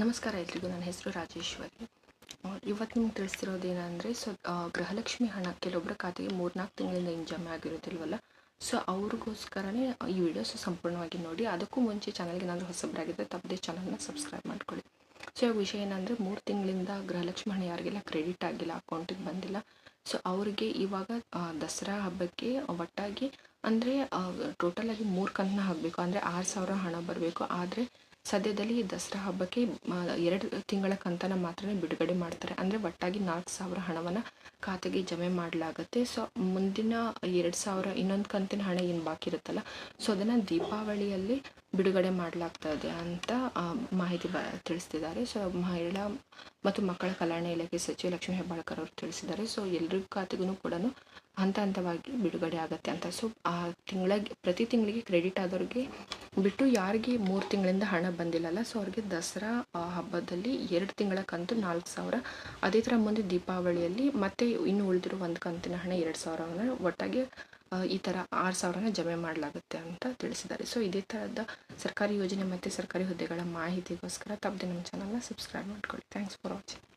ನಮಸ್ಕಾರ ಎಲ್ರಿಗೂ, ನನ್ನ ಹೆಸರು ರಾಜೇಶ್ವರಿ. ಇವತ್ತು ನಿಮ್ಗೆ ತಿಳಿಸ್ತಿರೋದೇನಂದರೆ ಸೊ ಗೃಹಲಕ್ಷ್ಮಿ ಹಣ ಕೆಲವೊಬ್ಬರ ಖಾತೆಗೆ ಮೂರ್ನಾಲ್ಕು ತಿಂಗಳಿಂದ ಹಿಂಗೆ ಜಮೆ ಆಗಿರೋದಿಲ್ವಲ್ಲ ಸೊ ಅವ್ರಿಗೋಸ್ಕರನೇ ಈ ವಿಡಿಯೋಸ್ ಸಂಪೂರ್ಣವಾಗಿ ನೋಡಿ, ಅದಕ್ಕೂ ಮುಂಚೆ ಚಾನಲ್ಗೆ ಏನಾದರೂ ಹೊಸಬ್ರಾಗಿದ್ದರೆ ತಪ್ಪದೇ ಚಾನಲ್ನ ಸಬ್ಸ್ಕ್ರೈಬ್ ಮಾಡ್ಕೊಳ್ಳಿ. ಸೊ ಇವಾಗ ವಿಷಯ ಏನಂದರೆ, ಮೂರು ತಿಂಗಳಿಂದ ಗೃಹಲಕ್ಷ್ಮಿ ಹಣ ಯಾರಿಗೆಲ್ಲ ಕ್ರೆಡಿಟ್ ಆಗಿಲ್ಲ ಅಕೌಂಟಿಗೆ ಬಂದಿಲ್ಲ, ಸೊ ಅವರಿಗೆ ಇವಾಗ ದಸರಾ ಹಬ್ಬಕ್ಕೆ ಒಟ್ಟಾಗಿ, ಅಂದರೆ ಟೋಟಲಾಗಿ ಮೂರು ಕಂತನ್ನ ಹಾಕಬೇಕು, ಅಂದರೆ ಆರು ಸಾವಿರ ಹಣ ಬರಬೇಕು, ಆದರೆ ಸದ್ಯದಲ್ಲಿ ದಸರಾ ಹಬ್ಬಕ್ಕೆ ಎರಡು ತಿಂಗಳ ಕಂತನ ಮಾತ್ರ ಬಿಡುಗಡೆ ಮಾಡ್ತಾರೆ. ಅಂದರೆ ಒಟ್ಟಾಗಿ ನಾಲ್ಕು ಸಾವಿರ ಹಣವನ್ನು ಖಾತೆಗೆ ಜಮೆ ಮಾಡಲಾಗುತ್ತೆ. ಸೊ, ಮುಂದಿನ ಎರಡು ಸಾವಿರ, ಇನ್ನೊಂದು ಕಂತಿನ ಹಣ ಏನು ಬಾಕಿ ಇರುತ್ತಲ್ಲ, ಸೊ ಅದನ್ನು ದೀಪಾವಳಿಯಲ್ಲಿ ಬಿಡುಗಡೆ ಮಾಡಲಾಗ್ತದೆ ಅಂತ ಮಾಹಿತಿ ಬ, ತಿಳಿಸ್ತಿದ್ದಾರೆ. ಸೊ, ಮಹಿಳಾ ಮತ್ತು ಮಕ್ಕಳ ಕಲ್ಯಾಣ ಇಲಾಖೆ ಸಚಿವ ಲಕ್ಷ್ಮೀ ಹೆಬ್ಬಾಳ್ಕರ್ ಅವರು ತಿಳಿಸಿದ್ದಾರೆ. ಸೊ, ಎಲ್ರಿಗೂ ಖಾತೆಗೂ ಕೂಡ ಹಂತ ಹಂತವಾಗಿ ಬಿಡುಗಡೆ ಆಗುತ್ತೆ ಅಂತ. ಸೊ, ಆ ತಿಂಗಳಿಗೆ ಪ್ರತಿ ತಿಂಗಳಿಗೆ ಕ್ರೆಡಿಟ್ ಆದವ್ರಿಗೆ ಬಿಟ್ಟು ಯಾರಿಗೆ ಮೂರು ತಿಂಗಳಿಂದ ಹಣ ಬಂದಿಲ್ಲಲ್ಲ ಸೊ ಅವ್ರಿಗೆ ದಸರಾ ಹಬ್ಬದಲ್ಲಿ ಎರಡು ತಿಂಗಳ ಕಂತು ನಾಲ್ಕು ಸಾವಿರ. ಅದೇ ಥರ ಮುಂದೆ ದೀಪಾವಳಿಯಲ್ಲಿ ಮತ್ತೆ ಇನ್ನು ಉಳಿದಿರೋ ಒಂದು ಕಂತಿನ ಹಣ ಎರಡು ಸಾವಿರವನ್ನು ಒಟ್ಟಾಗಿ ಈ ಥರ ಆರು ಸಾವಿರನ ಜಮೆ ಮಾಡಲಾಗುತ್ತೆ ಅಂತ ತಿಳಿಸಿದ್ದಾರೆ. ಸೊ ಇದೇ ಥರದ ಸರ್ಕಾರಿ ಯೋಜನೆ ಮತ್ತು ಸರ್ಕಾರಿ ಹುದ್ದೆಗಳ ಮಾಹಿತಿಗೋಸ್ಕರ ತಪ್ಪದೆ ನಮ್ಮ ಚಾನಲ್ನ ಸಬ್ಸ್ಕ್ರೈಬ್ ಮಾಡ್ಕೊಳ್ಳಿ. Thanks for watching